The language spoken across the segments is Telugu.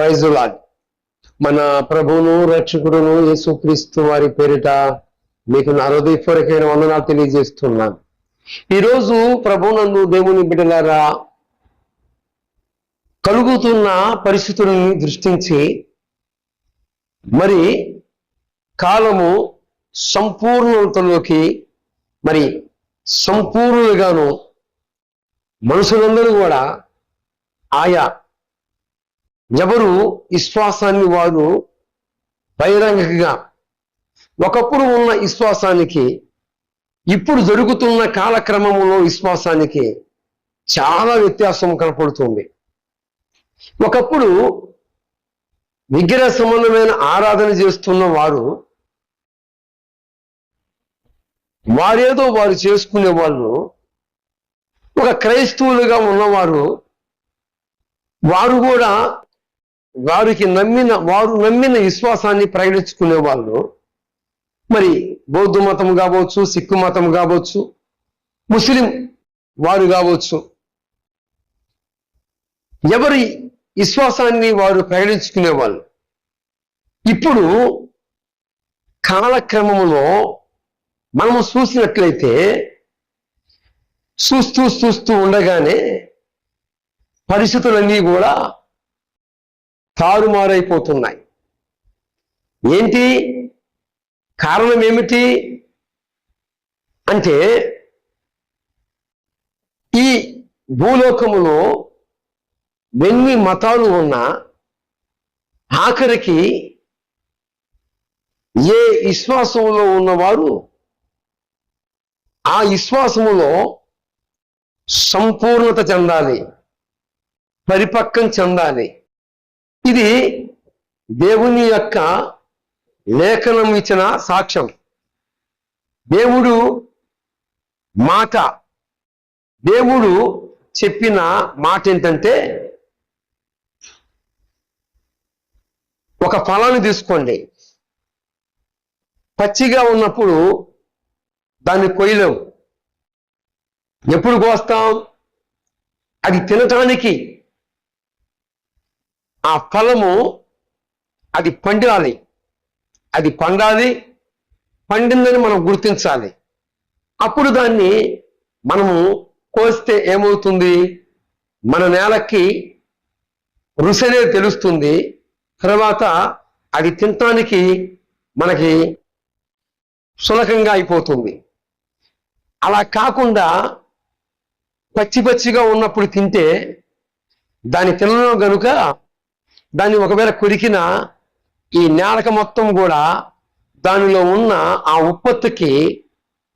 ప్రైజులాడ్ మన ప్రభువును రక్షకుడును యేసుక్రీస్తు వారి పేరిట మీకు నా హృదయపూర్వకమైన వందనాలు తెలియజేస్తున్నాను. ఈరోజు ప్రభునందు దేవుని బిడ్డలారా కలుగుతున్న పరిస్థితులని దృష్టించి మరి కాలము సంపూర్ణతలోకి మరి సంపూర్ణులుగాను మనుషులందరూ కూడా ఆయా ఎవరు విశ్వాసాన్ని వారు బహిరంగంగా ఒకప్పుడు ఉన్న విశ్వాసానికి ఇప్పుడు జరుగుతున్న కాలక్రమంలో విశ్వాసానికి చాలా వ్యత్యాసం కనపడుతుంది. ఒకప్పుడు విగ్రహ సంబంధమైన ఆరాధన చేస్తున్న వారు వారేదో వారు చేసుకునే వాళ్ళు ఒక క్రైస్తవులుగా ఉన్నవారు వారు కూడా వారికి నమ్మిన వారు నమ్మిన విశ్వాసాన్ని ప్రకటించుకునే వాళ్ళు మరి బౌద్ధ మతం కావచ్చు సిక్కు మతం కావచ్చు ముస్లిం వారు కావచ్చు ఎవరి విశ్వాసాన్ని వారు ప్రకటించుకునే వాళ్ళు. ఇప్పుడు కాలక్రమంలో మనము చూసినట్లయితే చూస్తూ చూస్తూ ఉండగానే పరిస్థితులన్నీ కూడా తారుమారైపోతున్నాయి. ఏంటి? కారణం ఏమిటి? అంటే ఈ భూలోకములో ఎన్ని మతాలు ఉన్నా ఆఖరికి ఏ విశ్వాసంలో ఉన్నవారు ఆ విశ్వాసములో సంపూర్ణత చెందాలి పరిపక్వం చెందాలి. ఇది దేవుని యొక్క లేఖనం ఇచ్చిన సాక్ష్యం. దేవుడు మాట. దేవుడు చెప్పిన మాట ఏంటంటే ఒక ఫలాన్ని తీసుకోండి. పచ్చిగా ఉన్నప్పుడు దాన్ని కొయ్యలేం ఎప్పుడు కోస్తాం? అది తినటానికి ఆ ఫలము అది పండాలి. అది పండాలి పండిందని మనం గుర్తించాలి. అప్పుడు దాన్ని మనము కోస్తే ఏమవుతుంది? మన నేలకి రుసనే తెలుస్తుంది. తర్వాత అది తినటానికి మనకి సులకంగా అయిపోతుంది. అలా కాకుండా పచ్చి పచ్చిగా ఉన్నప్పుడు తింటే దాన్ని తినడం కనుక దాన్ని ఒకవేళ కొరికిన ఈ నేలక మొత్తం కూడా దానిలో ఉన్న ఆ ఉత్పత్తికి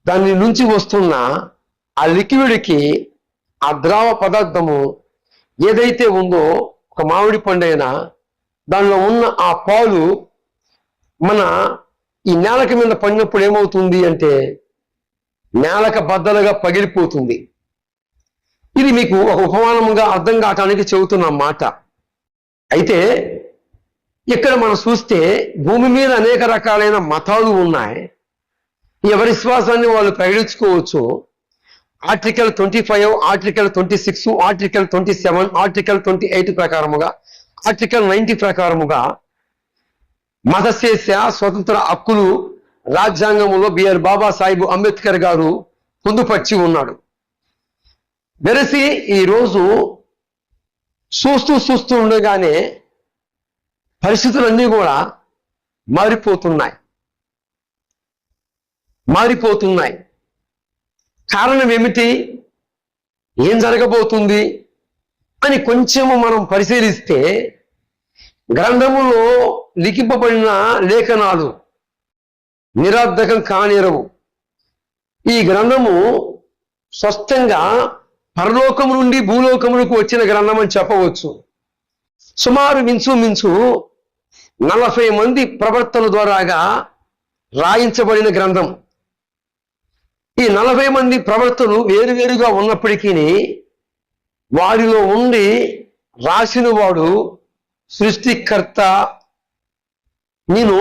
దాని నుంచి వస్తున్న ఆ లిక్విడ్కి ఆ ద్రావ పదార్థము ఏదైతే ఉందో ఒక మామిడి పండైనా దానిలో ఉన్న ఆ పాలు మన ఈ నేలక మీద పడినప్పుడు ఏమవుతుంది అంటే నేలక బద్దలుగా పగిలిపోతుంది. ఇది మీకు ఒక ఉపమానముగా అర్థం కావటానికి చెబుతున్న మాట. అయితే ఇక్కడ మనం చూస్తే భూమి మీద అనేక రకాలైన మతాలు ఉన్నాయి. ఎవరి విశ్వాసాన్ని వాళ్ళు ప్రకటించుకోవచ్చు. Article twenty five article twenty six article twenty seven article twenty eight ప్రకారముగా ఆర్టికల్ నైన్టీ ప్రకారముగా మతశేష స్వతంత్ర హక్కులు రాజ్యాంగంలో బిఆర్ బాబాసాహెబ్ అంబేద్కర్ గారు పొందుపరిచి ఉన్నాడు. వెరసి ఈరోజు చూస్తూ చూస్తూ ఉండగానే పరిస్థితులన్నీ కూడా మారిపోతున్నాయి. మారిపోతున్నాయి. కారణం ఏమిటి? ఏం జరగబోతుంది? అని కొంచెము మనం పరిశీలిస్తే గ్రంథములో లిఖింపబడిన లేఖనాలు నిరర్ధకం కానిరవు. ఈ గ్రంథము స్పష్టంగా పరలోకము నుండి భూలోకములకు వచ్చిన గ్రంథం అని చెప్పవచ్చు. సుమారు మించు మించు నలభై మంది ప్రవర్తన ద్వారాగా రాయించబడిన గ్రంథం. ఈ నలభై మంది ప్రవర్తలు వేరువేరుగా ఉన్నప్పటికీ వారిలో ఉండి రాసిన వాడు సృష్టికర్త నేను